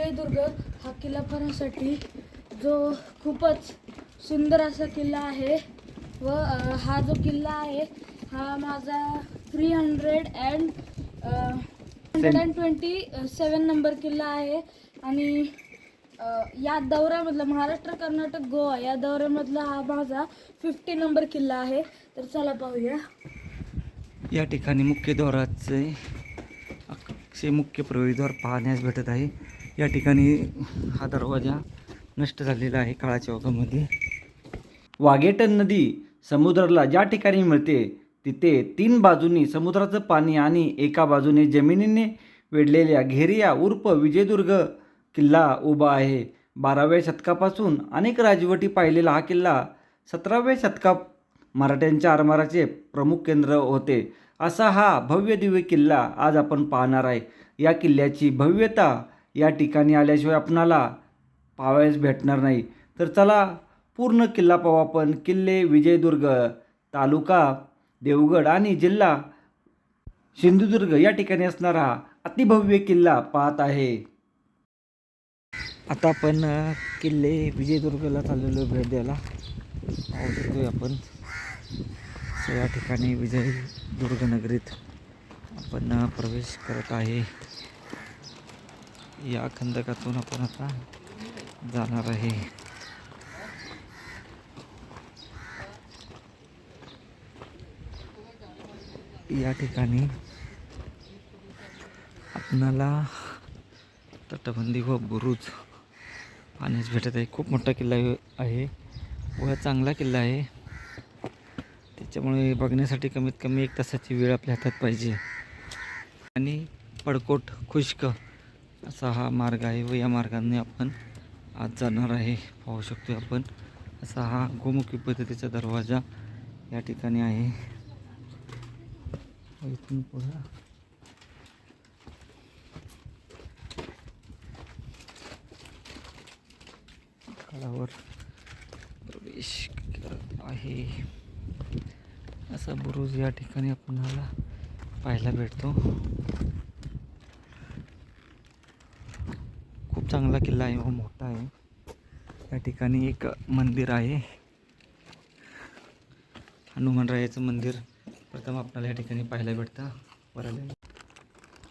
विजयदुर्ग हा किल्ला पाहण्यासाठी जो खूपच सुंदर असा किल्ला आहे व हा जो किल्ला आहे हा माझा three hundred and hundred and twenty seven number किल्ला आहे. आणि या दौऱ्यामधला महाराष्ट्र कर्नाटक गोवा या दौऱ्यामधला हा माझा फिफ्टी नंबर किल्ला आहे. तर चला पाहूया. या ठिकाणी मुख्य द्वाराचे अक्षय मुख्य प्रवेशद्वार पाहण्यास भेटत आहे. या ठिकाणी हा दरवाजा नष्ट झालेला आहे काळाच्या ओघामध्ये. वाघेटन नदी समुद्राला ज्या ठिकाणी मिळते तिथे तीन बाजूनी समुद्राचं पाणी आणि एका बाजूने जमिनीने वेढलेल्या घेरिया उर्फ विजयदुर्ग किल्ला उभा आहे. बाराव्या शतकापासून अनेक राजवटी पाहिलेला हा किल्ला सतराव्या शतकात मराठ्यांच्या आरमाराचे प्रमुख केंद्र होते. असा हा भव्य दिव्य किल्ला आज आपण पाहणार आहे. या किल्ल्याची भव्यता या ठिकाणी आल्याशिवाय आपणाला पाहावयास भेटणार नाही. तर चला पूर्ण किल्ला पाहू आपण. किल्ले विजयदुर्ग तालुका देवगड आणि जिल्हा सिंधुदुर्ग या ठिकाणी असणारा अतिभव्य किल्ला पाहत आहे. आता आपण किल्ले विजयदुर्गला चाललेलो भेट द्यायला. पाहू शकतो आपण. या ठिकाणी विजयदुर्ग नगरीत आपण प्रवेश करत आहे. या खंदकातून आपण आता जाणार आहे. या ठिकाणी आपणाला तटबंदी व बुरुज पाण्यास भेटत आहे. खूप मोठा किल्ला आहे व चांगला किल्ला आहे. त्याच्यामुळे बघण्यासाठी कमीत कमी एक तासाची वेळ आपल्या हातात पाहिजे. आणि पडकोट खुश्क असा हा मार्ग आहे व या मार्गाने आपण आज जाणार आहे पाहू शकतो आपण. असा हा गोमुखी पद्धतीचा दरवाजा या ठिकाणी आहे. इथून पुढं काळावर प्रवेश करत आहे. असा बुरुज या ठिकाणी आपणाला पाहायला भेटतो. खूप चांगला किल्ला आहे व मोठा आहे. या ठिकाणी एक मंदिर आहे. हनुमानरायाचं मंदिर. प्रथम आपल्याला या ठिकाणी पाहायला भेटतं. वराले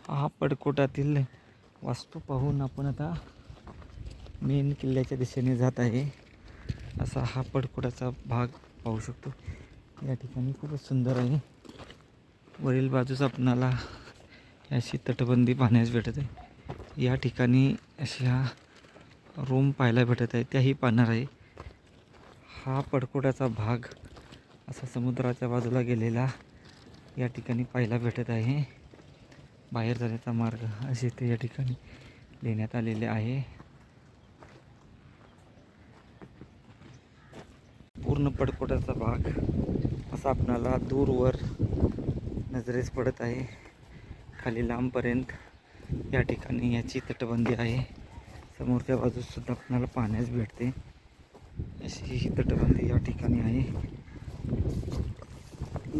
हा पडकोटातील वास्तू पाहून आपण आता मेन किल्ल्याच्या दिशेने जात आहे. असा हा पडकोटाचा भाग पाहू शकतो. या ठिकाणी खूपच सुंदर आहे. वरील बाजूस आपणाला अशी तटबंदी पाहण्यास भेटत आहे. या ठिकाणी अशा रूम पाहायला भेटत आहे. त्याही पाहणार आहे. हा पडकोड्याचा भाग असा समुद्राच्या बाजूला गेलेला या ठिकाणी पाहायला भेटत आहे. बाहेर जाण्याचा मार्ग असे ते या ठिकाणी देण्यात आलेले आहे. पूर्ण पडकोटाचा भाग असा आपणाला दूरवर नजरेस पडत आहे. खाली लांबपर्यंत या ठिकाणी याची तटबंदी आहे. समोरच्या बाजूस सुद्धा पाण्यास भेटते. अशी ही तटबंदी या ठिकाणी आहे.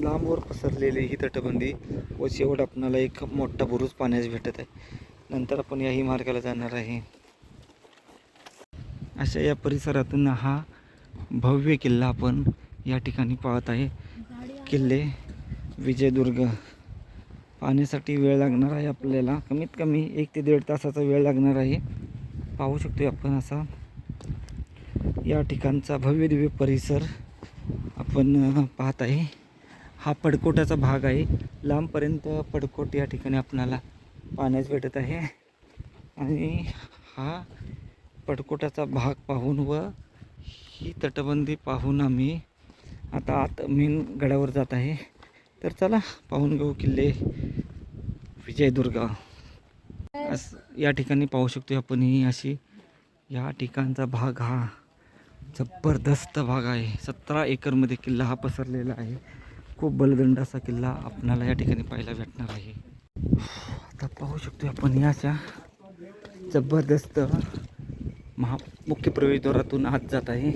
लांबवर पसरलेली ही तटबंदी व शेवट आपणाला एक मोठा बुरुज पाहण्यास भेटत आहे. नंतर आपण याही मार्गाला जाणार आहे. अशा या परिसरातून हा भव्य किल्ला आपण या ठिकाणी पाहत आहे. किल्ले विजयदुर्ग. पाण्यासाठी वेळ लागणार आहे आपल्याला. कमीत कमी एक ते दीड तासाचा वेळ लागणार आहे. पाहू शकतो आपण असा. या ठिकाणचा भव्य दिव्य परिसर आपण पाहत आहे. हा पडकोटाचा भाग आहे. लांबपर्यंत पडकोट या ठिकाणी आपणाला पाण्यास भेटत आहे. आणि हा पडकोटाचा भाग पाहून व ही तटबंदी पाहून आम्ही आता आत मेन गडावर जात आहे. तर चला पाहून घेऊ किल्ले. विजय दुर्गा या ठिकाणी पाहू शकतो आपण ही अशी या ठिकाणचा भाग हा जबरदस्त भाग आहे. सतरा एकरमध्ये किल्ला हा पसरलेला आहे. खूप बलदंड असा किल्ला आपणाला या ठिकाणी पाहायला भेटणार आहे. आता पाहू शकतो आपण या अशा जबरदस्त महा मुख्य प्रवेशद्वारातून आत जात आहे.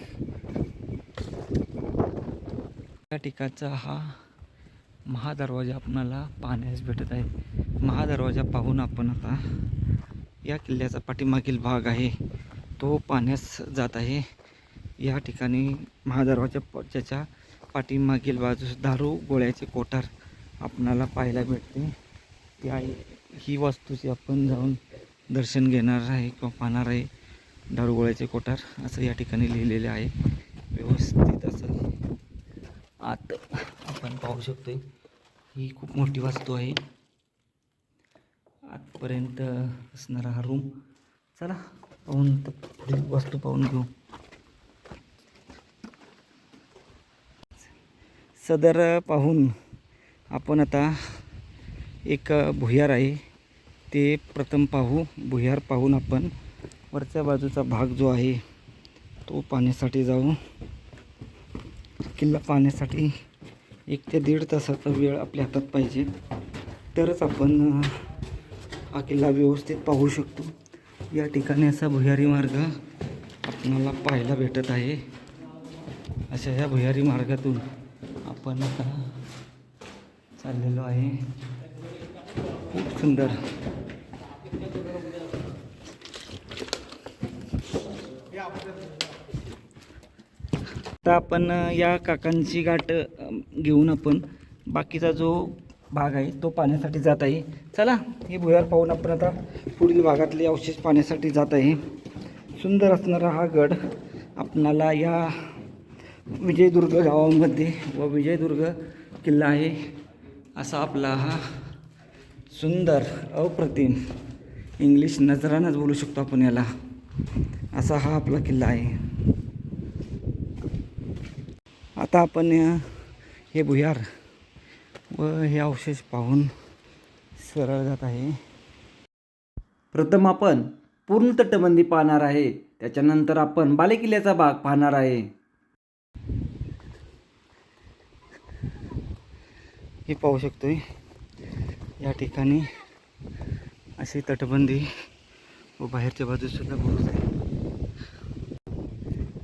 या ठिकाणचा हा महादरवाजा आपणाला पाहण्यास भेटत आहे. महादरवाजा पाहून आपण आता या किल्ल्याचा पाठीमागील भाग आहे. तो पाण्यास जात आहे. या ठिकाणी महादरवाजा ज्याच्या पाठीमागील बाजूस दारू गोळ्याचे कोठार आपणाला पाहायला भेटते त्या ही वास्तूची आपण जाऊन दर्शन घेणार आहे किंवा पाहणार आहे. दारू गोळ्याचे कोठार असं या ठिकाणी लिहिलेले आहे. व्यवस्थित असं आत आपण पाहू शकतो ही खूप मोठी वास्तू आहे. पर्यंत असणारा हा रूम चला पाहून पुढील वस्तू पाहून घेऊ. सदर पाहून आपण आता एक भुयार आहे. ते प्रथम पाहू. भुयार पाहून आपण वरच्या बाजूचा भाग जो आहे तो पाहण्यासाठी जाऊ. किल्ला पाहण्यासाठी एक ते दीड तासाचा वेळ आपल्या हातात पाहिजे. तरच आपण हा किल्ला व्यवस्थित पाहू शकतो. या ठिकाणी असा भुयारी मार्ग आपणाला पाहायला भेटत आहे. अशा ह्या भुयारी मार्गातून आपण आता चाललेलो आहे. खूप सुंदर. आता आपण या काकांची गाठ घेऊन आपण बाकीचा जो भाग आहे तो पाण्यासाठी जात आहे. चला हे भुयार पाहून आपण आता पुढील भागातले अवशेष पाण्यासाठी जात आहे. सुंदर असणारा हा गड आपणाला या विजयदुर्ग गावामध्ये व विजयदुर्ग किल्ला आहे. असा आपला हा सुंदर अप्रतिम इंग्लिश नजरानंच बोलू शकतो आपण याला. असा हा आपला किल्ला आहे. आता आपण हे भुयार व हे अवशेष पाहून सरळ जात आहे. प्रथम आपण पूर्ण तटबंदी पाहणार आहे. त्याच्यानंतर आपण बालेकिल्ल्याचा भाग पाहणार आहे. हे पाहू शकतोय. या ठिकाणी अशी तटबंदी व बाहेरच्या बाजूस सुद्धा बुरुज आहे.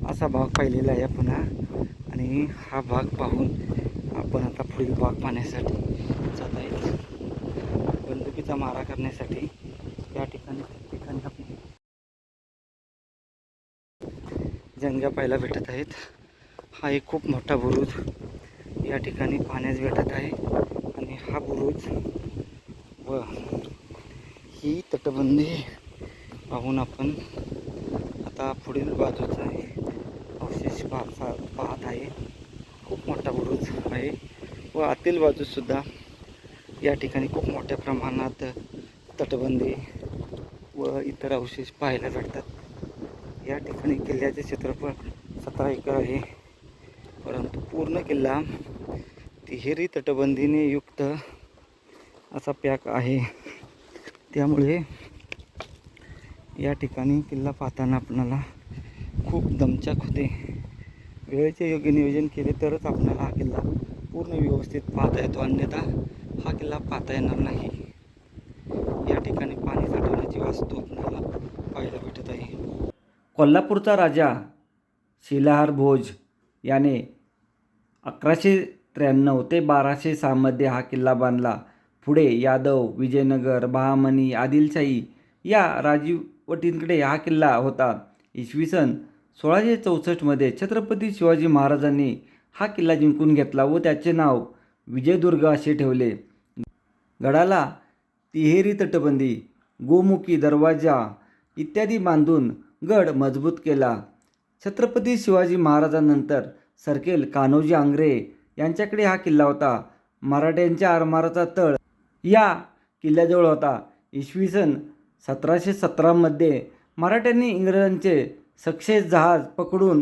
असा भाग पाहिलेला आहे पुन्हा. आणि हा भाग पाहून आपण आता पुढील भाग पाहण्यासाठी जात आहेत. बंदुकीचा मारा करण्यासाठी या ठिकाणी ठिकाणी आपण जंग्या पाहायला भेटत आहेत. हा एक खूप मोठा बुरुज या ठिकाणी पाण्यास भेटत आहे. आणि हा बुरुज व ही तटबंदी पाहून आपण आता पुढील बाजूचा अवशेष पाहता पाहत आहे. मोठा बुरुज आहे व आतील बाजूसुद्धा या ठिकाणी खूप मोठ्या प्रमाणात तटबंदी व इतर अवशेष पाहायला भेटतात. या ठिकाणी किल्ल्याचे क्षेत्रफळ सतरा एकर आहे. परंतु पूर्ण किल्ला तिहेरी तटबंदीने युक्त असा पॅक आहे. त्यामुळे या ठिकाणी किल्ला पाहताना आपणाला खूप दमचाक होते. वेळेचे योग्य नियोजन केले तरच आपल्याला हा किल्ला पूर्ण व्यवस्थित पाहता येतो. अन्यथा हा किल्ला पाहता येणार नाही. या ठिकाणी पाणी साठवण्याची वास्तू आपल्याला पाहायला भेटत आहे. कोल्हापूरचा राजा शिलाहार भोज याने अकराशे त्र्याण्णव ते बाराशे सहामध्ये हा किल्ला बांधला. पुढे यादव विजयनगर बहामनी आदिलशाही या राजवटींकडे हा किल्ला होता. इसवी सन सोळाशे चौसष्टमध्ये छत्रपती शिवाजी महाराजांनी हा किल्ला जिंकून घेतला व त्याचे नाव विजयदुर्ग असे ठेवले. गडाला तिहेरी तटबंदी गोमुखी दरवाजा इत्यादी बांधून गड मजबूत केला. छत्रपती शिवाजी महाराजांनंतर सरकेल कान्होजी आंग्रे यांच्याकडे हा किल्ला होता. मराठ्यांच्या आरमाराचा तळ या किल्ल्याजवळ होता. इसवी सन सतराशे सतरामध्ये मराठ्यांनी इंग्रजांचे सक्सेस जहाज पकडून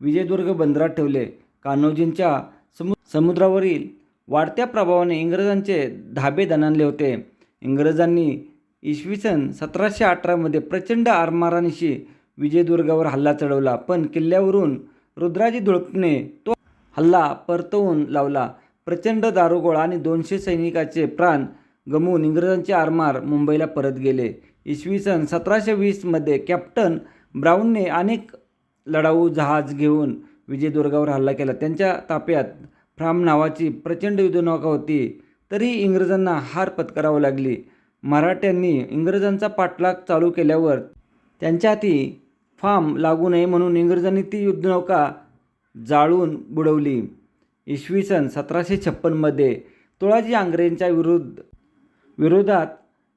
विजयदुर्ग बंदरात ठेवले. कान्होजींच्या समु समुद्रावरील वाढत्या प्रभावाने इंग्रजांचे धाबे दणाणले होते. इंग्रजांनी इसवी सन सतराशे अठरामध्ये प्रचंड आरमारानिशी विजयदुर्गावर हल्ला चढवला पण किल्ल्यावरून रुद्राजी धुळपने तो हल्ला परतवून लावला. प्रचंड दारुगोळा आणि दोनशे सैनिकाचे प्राण गमवून इंग्रजांचे आरमार मुंबईला परत गेले. इसवी सन सतराशे वीसमध्ये कॅप्टन ब्राऊनने अनेक लढाऊ जहाज घेऊन विजयदुर्गावर हल्ला केला. त्यांच्या ताफ्यात फ्राम नावाची प्रचंड युद्धनौका होती. तरी इंग्रजांना हार पत्करावी लागली. मराठ्यांनी इंग्रजांचा पाठलाग चालू केल्यावर त्यांच्या ती फार्म लागू नये म्हणून इंग्रजांनी ती युद्धनौका जाळून बुडवली. इसवी सन सतराशे छप्पनमध्ये तुळाजी आंग्रेंच्या विरुद्ध विरोधात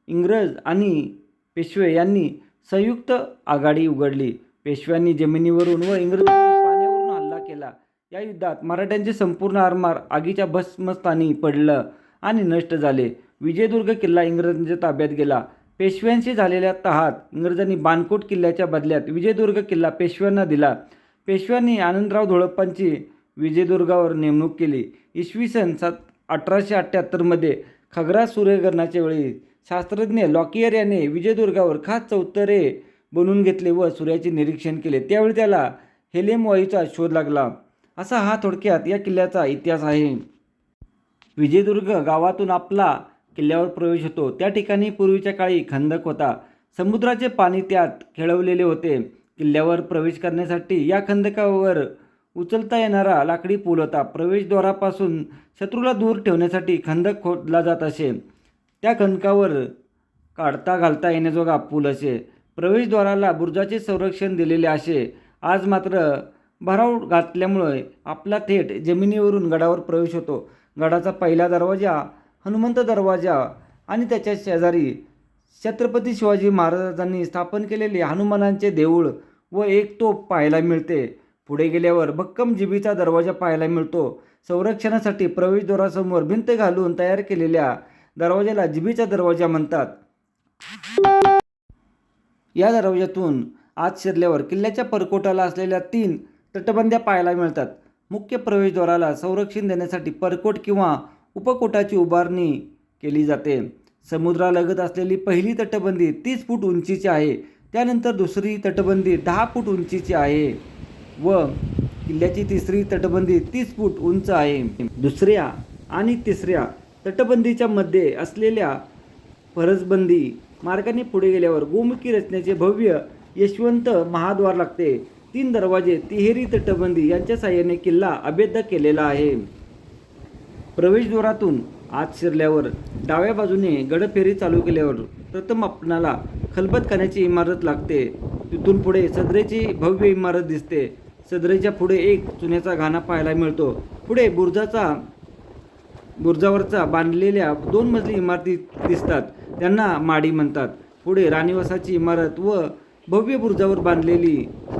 इंग्रज आणि पेशवे यांनी संयुक्त आघाडी उघडली. पेशव्यांनी जमिनीवरून व इंग्रजांनी पाण्यावरून हल्ला केला. या युद्धात मराठ्यांचे संपूर्ण आरमार आगीच्या भस्मस्थानी पडलं आणि नष्ट झाले. विजयदुर्ग किल्ला इंग्रजांच्या ताब्यात गेला. पेशव्यांशी झालेल्या तहात इंग्रजांनी बाणकोट किल्ल्याच्या बदल्यात विजयदुर्ग किल्ला पेशव्यांना दिला. पेशव्यांनी आनंदराव धोळप्पांची विजयदुर्गावर नेमणूक केली. इसवी सन सात अठराशे अठ्ठ्याहत्तरमध्ये खगरा सूर्यग्रहणाच्या वेळी शास्त्रज्ञ लॉकियर याने विजयदुर्गावर खास चौतरे बनवून घेतले व सूर्याचे निरीक्षण केले. त्यावेळी त्याला हेलेम वायूचा शोध लागला. असा हा थोडक्यात या किल्ल्याचा इतिहास आहे. विजयदुर्ग गावातून आपला किल्ल्यावर प्रवेश होतो. त्या ठिकाणी पूर्वीच्या काळी खंदक होता. समुद्राचे पाणी त्यात खेळवलेले होते. किल्ल्यावर प्रवेश करण्यासाठी या खंदकावर उचलता येणारा लाकडी पूल होता. प्रवेशद्वारापासून शत्रूला दूर ठेवण्यासाठी खंदक खोदला जात असे. त्या खंदकावर काढता घालता येण्याजोगा पूल असे. प्रवेशद्वाराला बुर्जाचे संरक्षण दिलेले असे. आज मात्र भराव घातल्यामुळे आपला थेट जमिनीवरून गडावर प्रवेश होतो. गडाचा पहिला दरवाजा हनुमंत दरवाजा आणि त्याच्या शेजारी छत्रपती शिवाजी महाराजांनी स्थापन केलेले हनुमानांचे देऊळ व एक तोप पाहायला मिळते. पुढे गेल्यावर भक्कम जिबीचा दरवाजा पाहायला मिळतो. संरक्षणासाठी प्रवेशद्वारासमोर भिंत घालून तयार केलेल्या दरवाजाला जिबीचा दरवाजा म्हणतात. या दरवाजातून आत शिरल्यावर किल्ल्याच्या परकोटाला असलेल्या तीन तटबंद्या पाहायला मिळतात. मुख्य प्रवेशद्वाराला संरक्षण देण्यासाठी परकोट किंवा उपकोटाची उभारणी केली जाते. समुद्रालगत असलेली पहिली तटबंदी तीस फूट उंचीची आहे. त्यानंतर दुसरी तटबंदी दहा फूट उंचीची आहे व किल्ल्याची तिसरी तटबंदी तीस फूट उंच आहे. दुसऱ्या आणि तिसऱ्या तटबंदीच्या मध्ये असलेल्या फरसबंदी मार्गाने पुढे गेल्यावर गोमुखी रचनेचे भव्य यशवंत महाद्वार लागते. तीन दरवाजे तिहेरी तटबंदी यांच्या साह्याने किल्ला अभेद्य केलेला आहे. प्रवेशद्वारातून आत शिरल्यावर डाव्या बाजूने गडफेरी चालू केल्यावर प्रथम आपणाला खलबत खाण्याची इमारत लागते. तिथून पुढे सदरेची भव्य इमारत दिसते. सदरेच्या पुढे एक चुन्याचा घाणा पाहायला मिळतो. पुढे बुर्जाचा बुर्जावरचा बांधलेल्या दोन मजली इमारती दिसतात. त्यांना माडी म्हणतात. पुढे राणीवासाची इमारत व भव्य बुर्जावर बांधलेली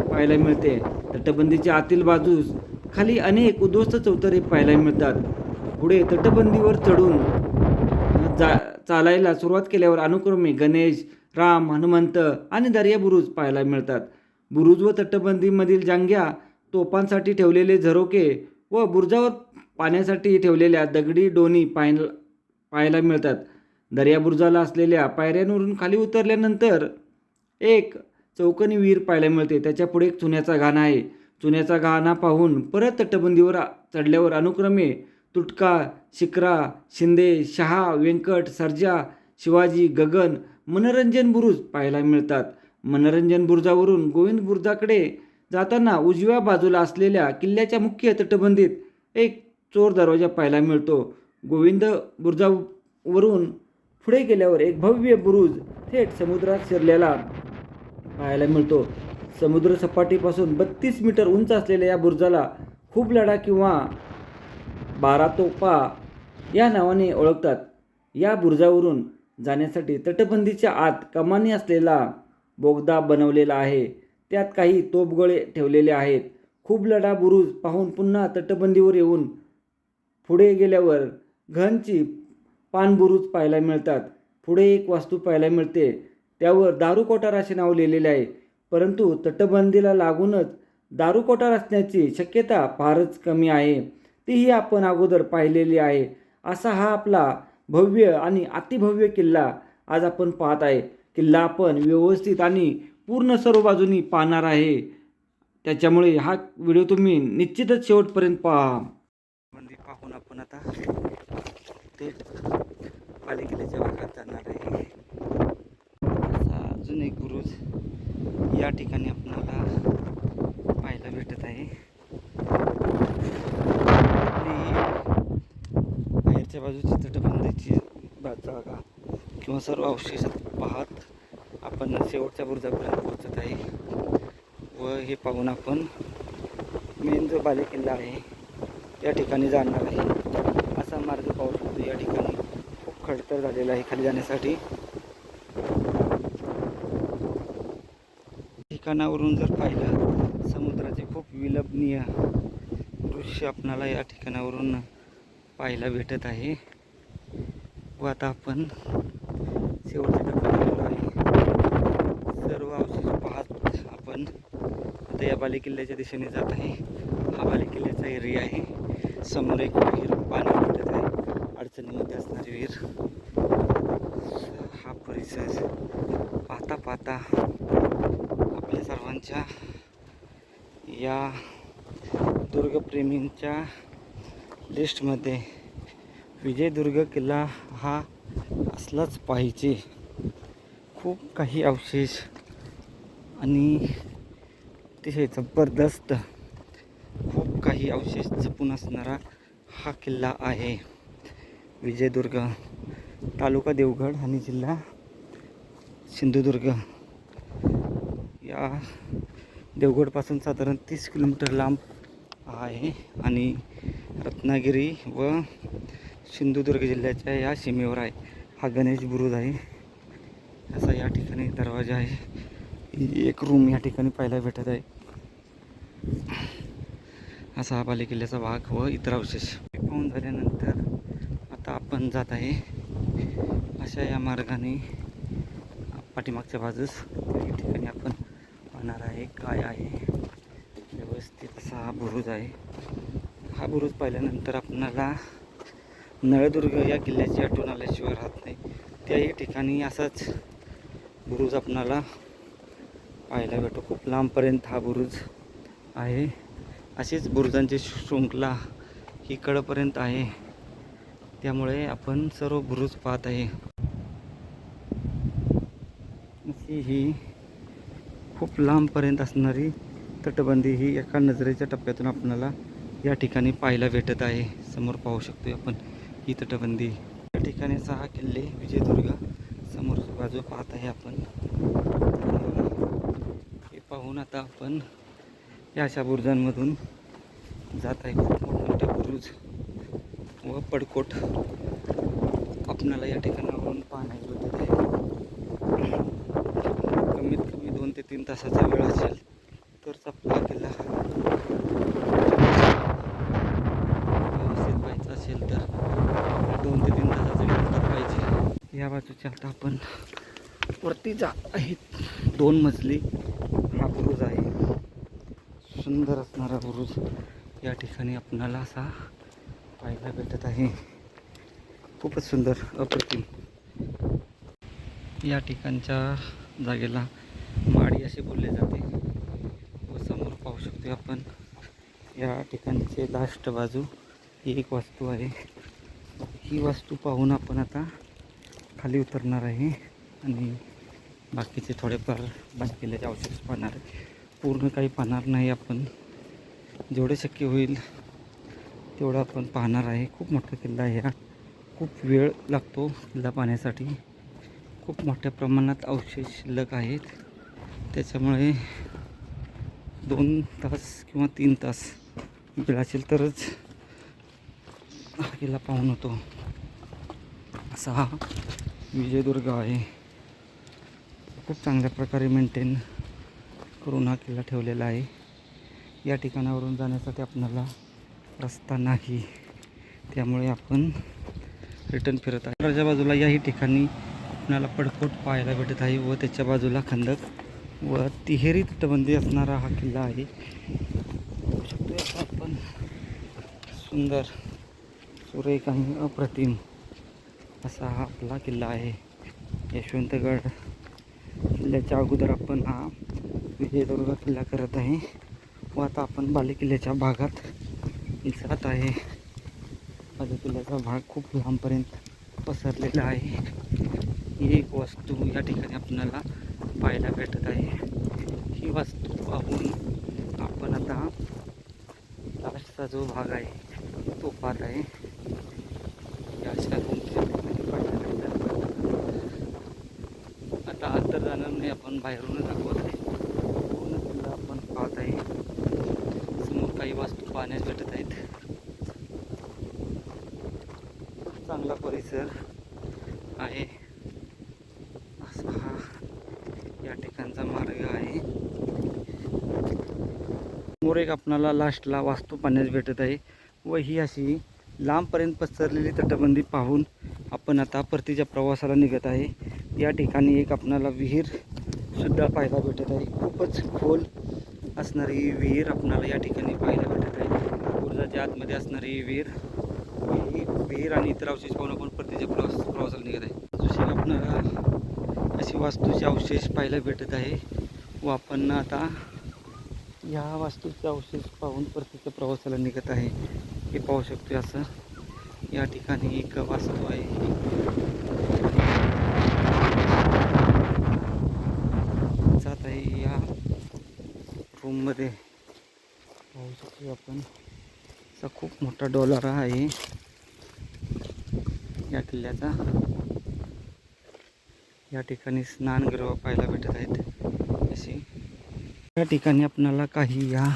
पाहायला मिळते. तटबंदीच्या आतील बाजूस खाली अनेक उद्ध्वस्त चौतरे पाहायला मिळतात. पुढे तटबंदीवर चढून जा चालायला सुरुवात केल्यावर अनुक्रमे गणेश राम हनुमंत आणि दर्या बुरुज पाहायला मिळतात. बुरुज व तटबंदीमधील जांग्या तोफांसाठी ठेवलेले झरोके व बुरुजावर पाण्यासाठी ठेवलेल्या दगडी डोनी पाहायला पाहायला मिळतात. दर्याबुर्जाला असलेल्या पायऱ्यांवरून खाली उतरल्यानंतर एक चौकनी विहीर पाहायला मिळते. त्याच्या पुढे एक चुन्याचा घाणा आहे. चुन्याचा घाणा पाहून परत तटबंदीवर चढल्यावर अनुक्रमे तुटका शिकरा शिंदे शहा व्यंकट सर्जा शिवाजी गगन मनोरंजन बुरुज पाहायला मिळतात. मनोरंजन बुरुजावरून गोविंद बुरुजाकडे जाताना उजव्या बाजूला असलेल्या किल्ल्याच्या मुख्य तटबंदीत एक चोर दरवाजा पाहायला मिळतो. गोविंद बुरुजावरून पुढे गेल्यावर एक भव्य बुरुज थेट समुद्रात शिरलेला पाहायला मिळतो. समुद्र सपाटीपासून बत्तीस मीटर उंच असलेल्या या बुरुजाला खूप लढा किंवा बारातोपा या नावाने ओळखतात. या बुरुजावरून जाण्यासाठी तटबंदीच्या आत कमानी असलेला बोगदा बनवलेला आहे. त्यात काही तोपगळे ठेवलेले आहेत. खूप लढा बुरुज पाहून पुन्हा तटबंदीवर येऊन पुढे गेल्यावर घनची पानबुरुज पाहायला मिळतात. पुढे एक वास्तू पाहायला मिळते. त्यावर दारू कोठार असे नाव लिहिलेले आहे. परंतु तटबंदीला लागूनच दारू कोठार असण्याची शक्यता फारच कमी आहे. तीही आपण अगोदर पाहिलेली आहे. असा हा आपला भव्य आणि अतिभव्य किल्ला आज आपण पाहत आहे. किल्ला आपण व्यवस्थित आणि पूर्ण सर्व बाजूनी पाहणार आहे. त्याच्यामुळे हा व्हिडिओ तुम्ही निश्चितच शेवटपर्यंत पहा. आता थेट पालिकेच्या भागात जाणार आहे. असा अजून एक बुरुज या ठिकाणी आपणाला पाहायला भेटत आहे. बाहेरच्या बाजूची तटबंदीची जागा किंवा सर्व अवशेष पाहत आपण शेवटच्या बुरुजापर्यंत पोहोचत आहे. व हे पाहून आपण मेन जो बालेकिल्ला आहे त्या ठिकाणी जाणार आहे. असा मार्ग पाहू शकतो या ठिकाणी. खूप खडतर झालेला आहे खाली जाण्यासाठी. ठिकाणावरून जर पाहिलं समुद्राचे खूप विलंबनीय दृश्य आपणाला या ठिकाणावरून पाहायला भेटत आहे. व आता आपण शेवटच्या टप्प्यात आहे. सर्व अवशेष पाहत आपण आता या बालेकिल्ल्याच्या दिशेने जात आहे. हा बालेकिल्ल्याचा एरिया आहे. समोर एक विहीर पाणी भेटत आहे अडचणीमध्ये असणारी विहीर. हा परिसर पाहता पाहता आपल्या सर्वांच्या या दुर्गप्रेमींच्या लिस्टमध्ये विजयदुर्ग किल्ला हा असलाच पाहिजे. खूप काही अवशेष आणि अतिशय जबरदस्त खूप काही अवशेष जपून असणारा हा किल्ला आहे. विजयदुर्ग तालुका देवगड आणि जिल्हा सिंधुदुर्ग. या देवगडपासून साधारण तीस किलोमीटर लांब आहे आणि रत्नागिरी व सिंधुदुर्ग जिल्ह्याच्या या सीमेवर आहे. हा गणेश बुरुज आहे. असा या ठिकाणी दरवाजा आहे. एक रूम या ठिकाणी पाहायला भेटत आहे. असा हा बालेकिल्ल्याचा भाग व इतर अवशेष पाहून झाल्यानंतर आता जात आहे. अशा या मार्गाने पाठीमागच्या बाजूस काही ठिकाणी आपण पाहणार आहे काय आहे. व्यवस्थित असा हा बुरुज आहे. हा बुरुज पाहिल्यानंतर आपणाला नळदुर्ग या किल्ल्याची आठवण आल्याशिवाय राहत नाही. त्याही ठिकाणी असाच बुरुज आपणाला पाहायला भेटतो. खूप लांबपर्यंत हा बुरुज आहे. अशीच बुरुजांची शृंखला ही कडपर्यंत आहे. त्यामुळे आपण सर्व बुरुज पाहत आहे. अशी ही खूप लांबपर्यंत असणारी तटबंदी ही एका नजरेच्या टप्प्यातून आपल्याला या ठिकाणी पाहायला भेटत आहे. समोर पाहू शकतो आपण ही तटबंदी. या ठिकाणी सहा किल्ले विजयदुर्ग समोर बाजू पाहत आहे आपण. हे पाहून आता आपण या अशा बुरुजांमधून जात आहे. खूप मोठमोठे बुरुज. व पडकोट आपणाला या ठिकाणावरून पाहण्यात भेटत कमीत कमी दोन ते तीन तासाचा वेळ असेल तरच आपला किल्ला व्यवस्थित पाहायचा असेल तर दोन ते तीन तासाचा वेळ तर पाहिजे. या बाजूच्या आता आपण वरती जा आहेत. दोन मजली हा बुरुज आहे. सुंदर असणारा बुरुज या ठिकाणी आपणाला असा पाहायला भेटत आहे. खूपच सुंदर अप्रतिम. या ठिकाणच्या जागेला माडी असे बोलले जाते. व समोर पाहू शकतो आपण या ठिकाणचे लास्ट बाजू ही एक वास्तू आहे. ही वास्तू पाहून आपण आता खाली उतरणार आहे आणि बाकीचे थोडेफार बंद अवशेष पाहणार आहे पूर्ण काही पाहणार नाही आपण. जेवढे शक्य होईल तेवढा आपण पाहणार आहे. खूप मोठा किल्ला आहे हा. खूप वेळ लागतो किल्ला पाहण्यासाठी. खूप मोठ्या प्रमाणात अवशेष शिल्लक आहेत. त्याच्यामुळे दोन तास किंवा तीन तास वेळ असेल तरच हा किल्ला पाहून होतो. असा हा विजयदुर्ग आहे. खूप चांगल्या प्रकारे मेंटेन करून हा किल्ला ठेवलेला आहे. या ठिकाणावरून जाण्यासाठी आपणाला रस्ता नाही त्यामुळे आपण रिटर्न फिरत आहे. राजा बाजूला याही ठिकाणी आपणाला पडकोट पाहायला भेटत आहे व त्याच्या बाजूला खंदक व तिहेरी तटबंदी असणारा हा किल्ला आहे. आपण. सुंदर सुरेख आणि अप्रतिम असा हा आपला किल्ला आहे. यशवंतगड किल्ल्याच्या अगोदर आपण हा विजयदुर्ग किल्ला करत आहे. व आता आपण बालेकिल्ल्याच्या भागात जात आहे. बालेकिल्ल्याचा भाग खूप लांबपर्यंत पसरलेला आहे. ही एक वस्तू या ठिकाणी आपल्याला पाहायला भेटत आहे. ही वस्तू पाहून आपण आता लास्टचा जो भाग आहे तो पाहत आहे. आता अशा जाणार नाही आपण बाहेरूनच दाखवत आहे. पूर्ण किल्ला आपण पाहत आहे? समोर काही वास्तू पाहण्यास भेटत आहेत खूप चांगला परिसर आहे असा हा या ठिकाणचा मार्ग आहे समोर एक आपणाला लास्टला वास्तू पाहण्यास भेटत आहे. व ही अशी लांबपर्यंत पसरलेली तटबंदी पाहून आपण आता परतीच्या प्रवासाला निघत आहे. या ठिकाणी एक आपणाला विहीरसुद्धा पाहायला भेटत आहे. खूपच खोल असणारी विहीर आपणाला या ठिकाणी पाहायला भेटत आहे. ऊर्जाच्या आतमध्ये असणारी विहीर ही विहीर आणि इतर अवशेष पाहून आपण परतीच्या प्रवास प्रवासाला निघत आहे. दुसरी आपणाला अशी वास्तूचे अवशेष पाहायला भेटत आहे. व आपण आता या वास्तूचे अवशेष पाहून परतीच्या प्रवासाला निघत आहे. हे पाहू शकतो असं. या ठिकाणी एक वास्तू आहे. जात आहे या रूममध्ये पाहू शकतो आपण. असा खूप मोठा डॉलर आहे. या किल्ल्याचा. या ठिकाणी स्नानगृह पाहायला भेटत आहेत. या ठिकाणी आपणाला काही या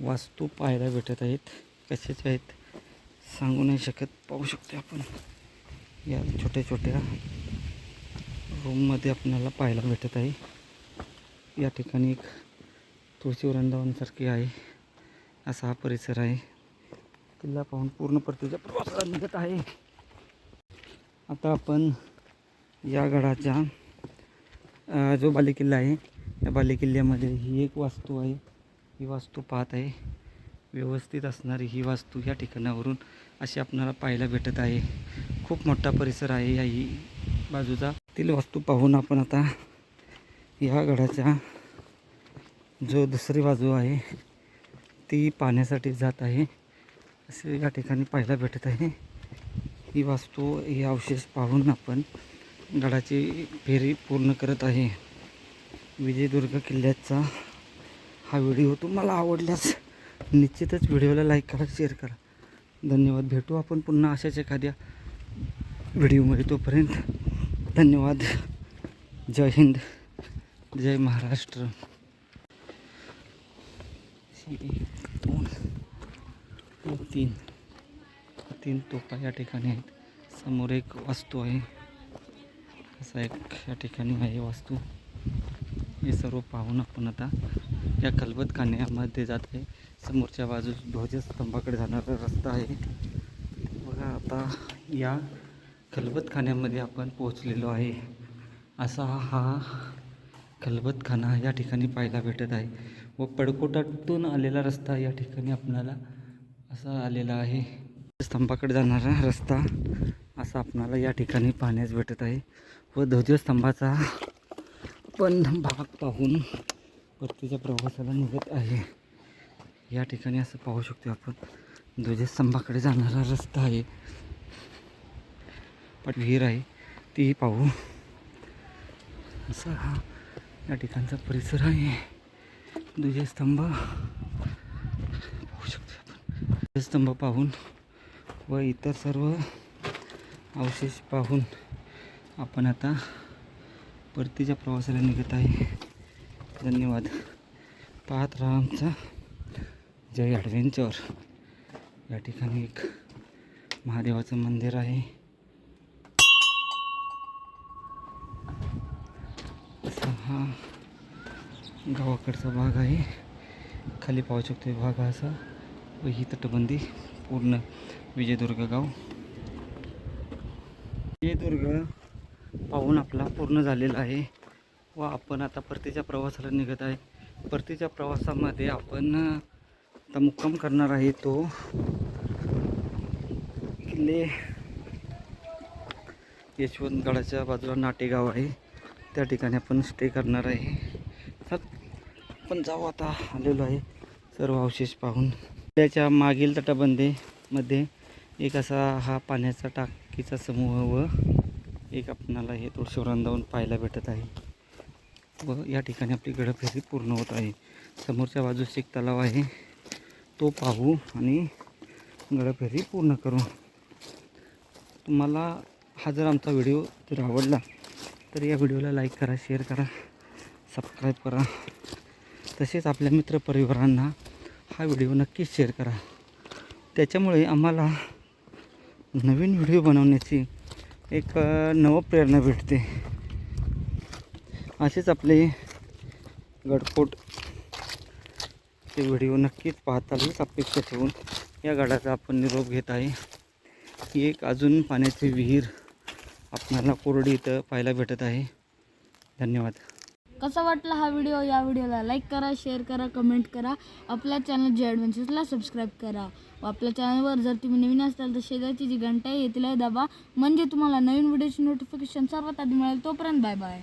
वास्तू पाहायला भेटत आहेत. कशाच्या आहेत सांगू नाही शकत. पाहू शकतो आपण. या छोट्या छोट्या रूममध्ये आपल्याला पाहायला भेटत आहे. या ठिकाणी एक तुळशी वृंदावनसारखी आहे. असा हा परिसर आहे. किल्ला पाहून पूर्ण परतीच्या प्रवासाला निघत आहे. आता आपण या गडाच्या जो बालेकिल्ला आहे या बालेकिल्ल्यामध्ये ही एक वास्तू आहे. ही वास्तू पाहत आहे. व्यवस्थित असणारी ही वास्तू या ठिकाणावरून अशी आपणाला पाहायला भेटत आहे. खूप मोठा परिसर आहे या ही बाजूचा. तील वास्तू पाहून आपण आता या गडाच्या जो दुसरी बाजू आहे ती पाहण्यासाठी जात आहे. असे या ठिकाणी पाहायला भेटत आहे. ही वास्तू हे अवशेष पाहून आपण गडाची फेरी पूर्ण करत आहे. विजयदुर्ग किल्ल्याचा हा व्हिडिओ तुम्हाला आवडल्यास निश्चितच व्हिडिओला लाईक करा शेअर करा. धन्यवाद. भेटू आपण पुन्हा अशाच एखाद्या व्हिडिओमध्ये. तोपर्यंत धन्यवाद. जय हिंद. जय महाराष्ट्र. एक दोन तीन. तीन तोफा या ठिकाणी आहेत. समोर एक वास्तू आहे. असा एक या ठिकाणी आहे वास्तू. हे सर्व पाहून आपण आता या खलबतखान्यामध्ये जात आहे. समोरच्या बाजूस ध्वजस्तंभाकडे जाणारा रस्ता आहे. बघा आता या खलबतखान्यामध्ये आपण पोहोचलेलो आहे. असा हा खलबतखाना या ठिकाणी पाहायला भेटत आहे व पडकोटातून आलेला रस्ता या ठिकाणी आपणाला असा आलेला आहे. स्तंभाकडे जाणारा रस्ता असा आपणाला या ठिकाणी पाहण्यास भेटत आहे व ध्वजस्तंभाचा पण भाग पाहून परतीच्या प्रवासाला निघत आहे. या ठिकाणी असं पाहू शकतो आपण ध्वजस्तंभाकडे जाणारा रस्ता आहे. पण विहीर आहे तीही पाहू. असा हा या ठिकाणचा परिसर आहे. ध्वजस्तंभ पाहू शकतो आपण. ध्वजस्तंभ पाहून व इतर सर्व अवशेष पाहून आपण आता परतीच्या प्रवासाला निघत आहे. धन्यवाद. पाहत राहा आमचा जय ॲडव्हेंचर या ठिकाणी एक महादेवाचं मंदिर आहे. असा हा गावाकडचा भाग आहे. खाली पाहू शकतो भाग हा असा. व ही तटबंदी पूर्ण विजयदुर्ग गाव. विजयदुर्ग पाहून आपला पूर्ण झालेला आहे. व आपण आता परतीच्या प्रवासाला निघत आहे. परतीच्या प्रवासामध्ये आपण आता मुक्काम करणार आहे तो किल्ले यशवंतगडाच्या बाजूला नाटेगाव आहे. त्या ठिकाणी आपण स्टे करणार आहे. चल आपण जाऊ आता आलेलो आहे सर्व अवशेष पाहून. त्याच्या मागील तटबंदीमध्ये एक असा हा पाण्याचा टाकीचा समूह व एक आपणाला हे तुळशी वृंदावन पाहायला भेटत आहे. व या ठिकाणी आपली गडफेरी पूर्ण होत आहे. समोरच्या बाजूस एक तलाव आहे. तो पाहू आणि गडफेरी पूर्ण करू. तुम्हाला हा जर आमचा व्हिडिओ जर आवडला तर या व्हिडिओला लाईक करा शेअर करा सबस्क्राईब करा. तसेच आपल्या मित्रपरिवारांना हा व्हिडिओ नक्कीच शेअर करा. त्याच्यामुळे आम्हाला नवीन व्हिडिओ बनवण्याची एक नवप्रेरणा भेटते. असेच आपले गडकोट ते व्हिडिओ नक्कीच पाहताल अपेक्षा ठेवून या गडाचा आपण निरोप घेत आहे. ही एक अजून पाण्याची विहीर आपल्याला कोरडी इथं पाहायला भेटत आहे. धन्यवाद. कसा वाटला हा व्हिडिओ या व्हिडिओला लाईक करा शेअर करा कमेंट करा. आपल्या चॅनल जे ॲडव्हेंचर्सला सबस्क्राईब करा. व आपल्या चॅनलवर जर तुम्ही नवीन असाल तर शेजारची जी घंटा आहे तिला दाबा. म्हणजे तुम्हाला नवीन व्हिडिओची नोटिफिकेशन सर्वात आधी मिळेल. तोपर्यंत बाय बाय